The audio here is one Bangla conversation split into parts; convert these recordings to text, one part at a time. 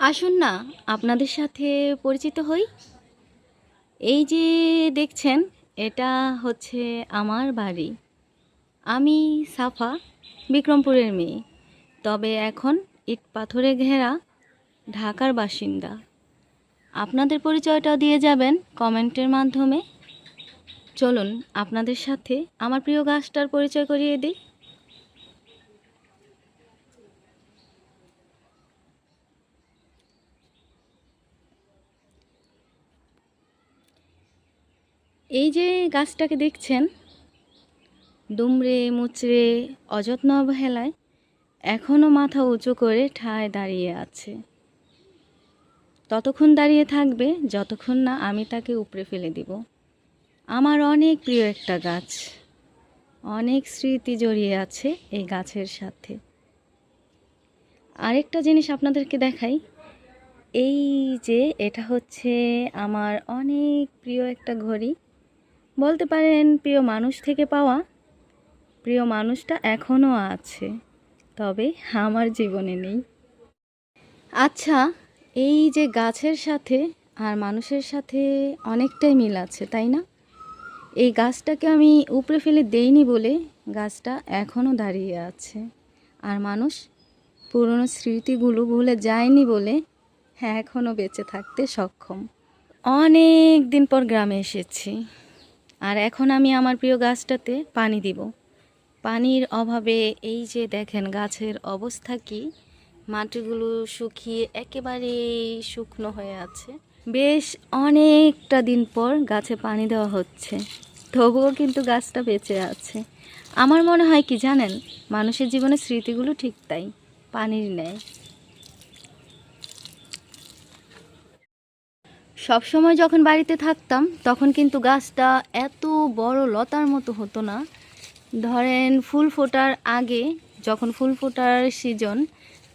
আসুন না, আপনাদের সাথে পরিচিত হই। এই যে দেখছেন, এটা হচ্ছে আমার বাড়ি। আমি সাফা, বিক্রমপুরের মেয়ে। তবে এখন ইট পাথরে ঘেরা, ঢাকার বাসিন্দা। আপনাদের পরিচয়টাও দিয়ে যাবেন কমেন্টের মাধ্যমে। চলুন, আপনাদের সাথে আমার প্রিয় গাছটার পরিচয় করিয়ে দিই। এই যে গাছটাকে দেখছেন, দুমড়ে মুচড়ে অযত্ন অবহেলায় এখনও মাথা উঁচু করে ঠায় দাঁড়িয়ে আছে। ততক্ষণ দাঁড়িয়ে থাকবে, যতক্ষণ না আমি তাকে উপড়ে ফেলে দিব। আমার অনেক প্রিয় একটা গাছ। অনেক স্মৃতি জড়িয়ে আছে এই গাছের সাথে। আরেকটা জিনিস আপনাদেরকে দেখাই। এই যে এটা হচ্ছে আমার অনেক প্রিয় একটা ঘড়ি। বলতে পারেন, প্রিয় মানুষ থেকে পাওয়া, প্রিয় মানুষটা এখনও আছে, তবে আমার জীবনে নেই। আচ্ছা এই যে গাছের সাথে আর মানুষের সাথে অনেকটাই মিল আছে, তাই না? এই গাছটাকে আমি উপরে ফেলে দেইনি বলে গাছটা এখনও দাঁড়িয়ে আছে। আর মানুষ পুরনো স্মৃতিগুলো ভুলে যায়নি বলে হ্যাঁ এখনও বেঁচে থাকতে সক্ষম। অনেক দিন পর গ্রামে এসেছি। আর এখন আমি আমার প্রিয় গাছটাতে পানি দিব। পানির অভাবে এই যে দেখেন গাছের অবস্থা কি, মাটিগুলো শুকিয়ে একেবারে শুকনো হয়ে আছে। বেশ অনেকটা দিন পর গাছে পানি দেওয়া হচ্ছে। তবুও কিন্তু গাছটা বেঁচে আছে। আমার মনে হয় কি জানেন, মানুষের জীবনে স্মৃতিগুলো ঠিক তাই, পানির নেয় সব সময় যখন বাড়িতে থাকতাম, তখন কিন্তু গাছটা এত বড় লতার মতো হতো না। ধরেন ফুল ফোটার আগে, যখন ফুল ফোটার সিজন,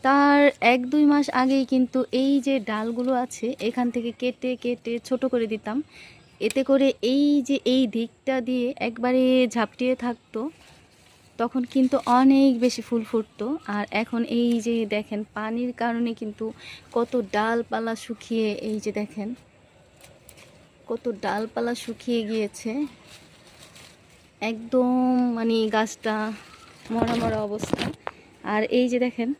তার এক দুই মাস আগেই কিন্তু এই যে ডালগুলো আছে, এখান থেকে কেটে কেটে ছোট করে দিতাম। এতে করে এই যে এই দিকটা দিয়ে একবারে ঝাপটিয়ে থাকতো, তখন কিন্তু অনেক বেশি ফুল ফুটতো। আর এখন এই যে দেখেন, পানির কারণে কিন্তু কত ডালপালা শুকিয়ে এই যে দেখেন কত ডালপালা শুকিয়ে গিয়েছে। একদম মানে গাছটা মরা মরা অবস্থা। আর এই যে দেখেন,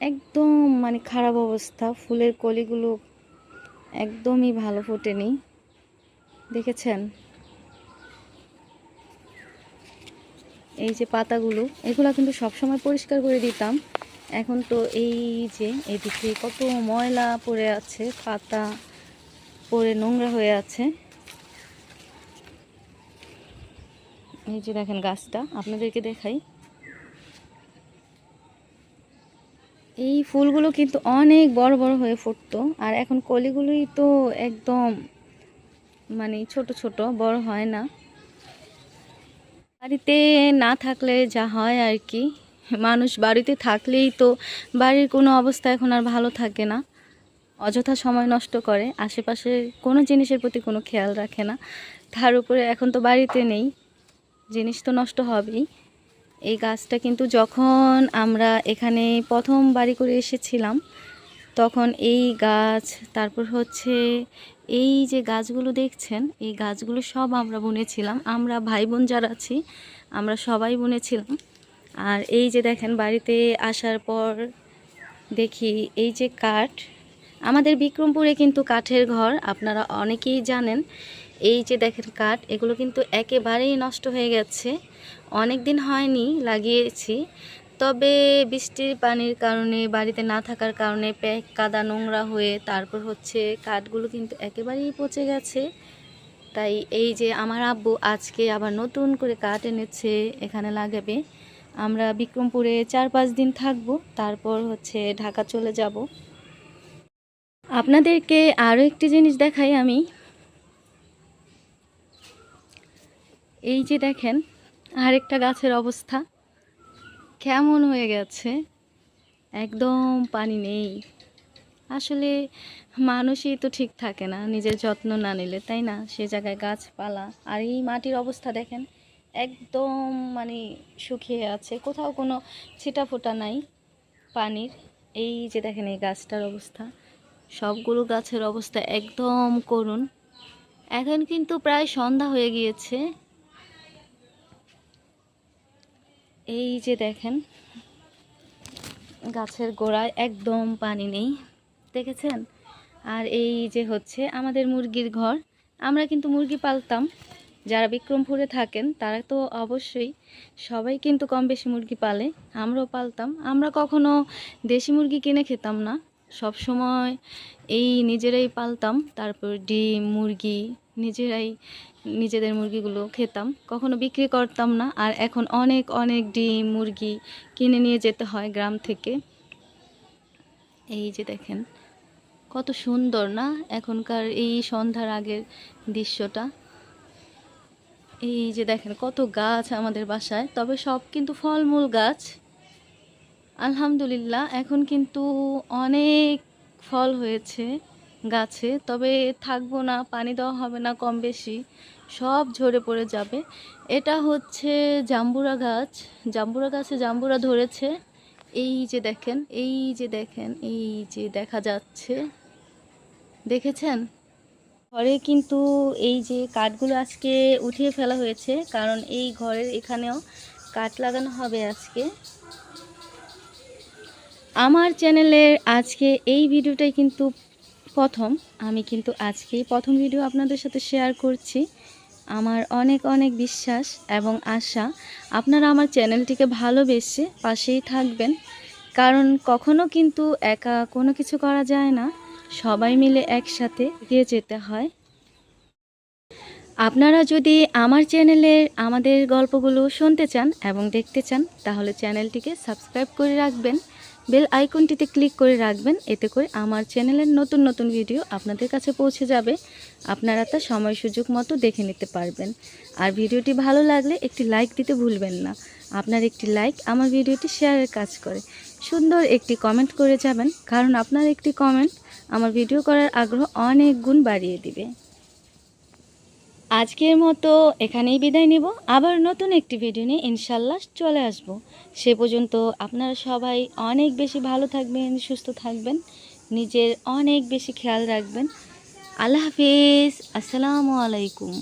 একদম মানে খারাপ অবস্থা। ফুলের কলিগুলো একদমই ভালো ফোটেনি। দেখেছেন? এই যে পাতাগুলো, এগুলো কিন্তু সবসময় পরিষ্কার করে দিতাম। এখন তো এই যে এদিকে কত ময়লা পড়ে আছে, পাতা পড়ে নোংরা হয়ে আছে। এই যে দেখেন গাছটা, আপনাদেরকে দেখাই। এই ফুলগুলো কিন্তু অনেক বড় বড় হয়ে ফুটতো, আর এখন কলিগুলোই তো একদম মানে ছোট ছোট, বড় হয় না। বাড়িতে না থাকলে যা হয় আর কি। মানুষ বাড়িতে থাকলেই তো বাড়ির কোনো অবস্থা এখন আর ভালো থাকে না। অযথা সময় নষ্ট করে, আশেপাশে কোনো জিনিসের প্রতি কোনো খেয়াল রাখে না। তার উপরে এখন তো বাড়িতে নেই, জিনিস তো নষ্ট হবেই। এই গাছটা কিন্তু যখন আমরা এখানে প্রথম বাড়ি করে এসেছিলাম, তখন এই গাছ, তারপর হচ্ছে এই যে গাছগুলো দেখছেন, এই গাছগুলো সব আমরা বুনেছিলাম। আমরা ভাই বোন যারা আছি, আমরা সবাই বুনেছিলাম। আর এই যে দেখেন, বাড়িতে আসার পর দেখি এই যে কাঠ আমাদের বিক্রমপুরে কিন্তু কাঠের ঘর, আপনারা অনেকেই জানেন। এই যে দেখেন কাঠ, এগুলো কিন্তু একেবারেই নষ্ট হয়ে গেছে। অনেক দিন হয়নি, লাগিয়েছি। তবে বৃষ্টির পানির কারণে, বাড়িতে না থাকার কারণে, প্যাক, কাদা, নোংরা হয়ে তারপর হচ্ছে কাঠগুলো কিন্তু একেবারেই পচে গেছে। তাই এই যে আমার আব্বু আজকে আবার নতুন করে কাঠ এনেছে, এখানে লাগাবে। আমরা বিক্রমপুরে চার পাঁচ দিন থাকব, তারপর হচ্ছে ঢাকা চলে যাব। আপনাদেরকে আরও একটি জিনিস দেখাই আমি। এই যে দেখেন, আরেকটা গাছের অবস্থা। কেমন হয়ে গেছে? একদম পানি নেই। আসলে মানুষই তো ঠিক থাকে না, নিজের যত্ন না নিলে, তাই না? সে জায়গায় গাছপালা আর এই মাটির অবস্থা দেখেন, একদম মানে শুকিয়ে আছে। কোথাও কোনো ছিটা ফোটা নাই পানির। এই যে দেখেন, এই গাছটার অবস্থা। সবগুলো গাছের অবস্থা একদম করুণ। এখন কিন্তু প্রায় সন্ধ্যা হয়ে গিয়েছে। এই যে দেখেন, গাছের গোড়ায় একদম পানি নেই, দেখেছেন? আর এই যে হচ্ছে আমাদের মুরগির ঘর। আমরা কিন্তু মুরগি পালতাম। যারা বিক্রমপুরে থাকেন, তারা তো অবশ্যই সবাই কিন্তু কম বেশি মুরগি পালে। আমরাও পালতাম। আমরা কখনো দেশি মুরগি কিনে খেতাম না। সব সময় এই নিজেরাই পালতাম, তারপর ডিম, মুরগি, নিজেরাই নিজেদের মুরগিগুলো খেতাম। কখনো বিক্রি করতাম না, আর এখন অনেক অনেক ডিম, মুরগি কিনে নিয়ে যেতে হয় গ্রাম থেকে। এই যে দেখেন, কত সুন্দর না এখনকার এই সন্ধ্যার আগের দৃশ্যটা। এই যে দেখেন, কত গাছ আমাদের বাসায়, তবে সব কিন্তু ফলমূল গাছ। আলহামদুলিল্লাহ, এখন কিন্তু অনেক ফল হয়েছে গাছে, তবে থাকব না, পানি দেওয়া হবে না কম বেশি, সব ঝরে পড়ে যাবে। এটা হচ্ছে জাম্বুরা গাছ, জাম্বুরা গাছে জাম্বুরা ধরেছে, এই যে দেখেন, এই যে দেখেন, এই যে দেখা যাচ্ছে, দেখেছেন? ঘরে কিন্তু এই যে কাঠগুলো আজকে উঠিয়ে ফেলা হয়েছে, কারণ এই ঘরের এখানেও কাঠ লাগানো হবে আজকে। আমার চ্যানেলের আজকে এই ভিডিওটাই কিন্তু প্রথম। আমি কিন্তু আজকেই প্রথম ভিডিও আপনাদের সাথে শেয়ার করছি। আমার অনেক অনেক বিশ্বাস এবং আশা। আপনারা আমার চ্যানেলটিকে ভালোবেসে পাশেই থাকবেন। কারণ কখনো কিন্তু একা কোনো কিছু করা যায় না। সবাই মিলে একসাথে এগিয়ে যেতে হয়। আপনারা যদি আমার চ্যানেলের আমাদের গল্পগুলো শুনতে চান এবং দেখতে চান, তাহলে চ্যানেলটিকে সাবস্ক্রাইব করে রাখবেন। বেল আইকনটিতে ক্লিক করে রাখবেন, এতে করে আমার চ্যানেলের নতুন নতুন ভিডিও আপনাদের কাছে পৌঁছে যাবে। আপনারা তা সময় সুযোগ মতো দেখে নিতে পারবেন। আর ভিডিওটি ভালো লাগলে একটি লাইক দিতে ভুলবেন না। আপনার একটি লাইক আমার ভিডিওটি শেয়ারের কাজ করে। সুন্দর একটি কমেন্ট করে যাবেন, কারণ আপনার একটি কমেন্ট আমার ভিডিও করার আগ্রহ অনেক গুণ বাড়িয়ে দিবে। আজকের মতো এখানেই বিদায় নেব। আবার নতুন একটি ভিডিও নিয়ে ইনশাল্লাহ চলে আসব। সে পর্যন্ত আপনারা সবাই অনেক বেশি ভালো থাকবেন, সুস্থ থাকবেন, নিজের অনেক বেশি খেয়াল রাখবেন। আল্লাহ হাফিজ। আসসালামু আলাইকুম।